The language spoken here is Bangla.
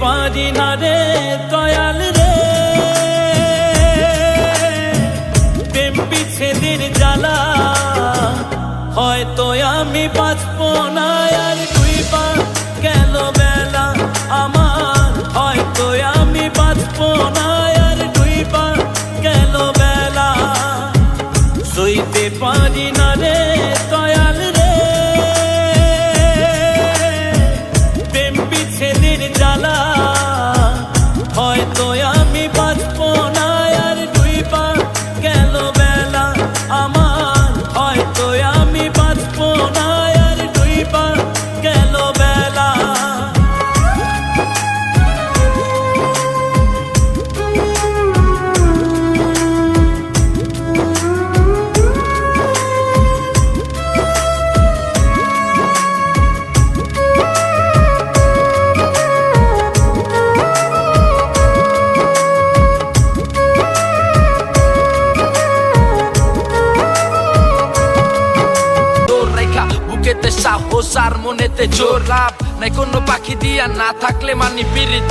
পারি না রে দয়াল রে। প্রেম বিচ্ছেদের জ্বালা, হয়তো আমি বাঁচব না। আর দুই পা গেল বেলা, আমার হয়তো আমি বাঁচব না। আর দুই পা গেল বেলা, সইতে পারি না রে দয়াল বুকেতে সাহস আর মনেতে জোর লাভ। নাই কোনো পাখি দিয়া না থাকলে মানি পিরিত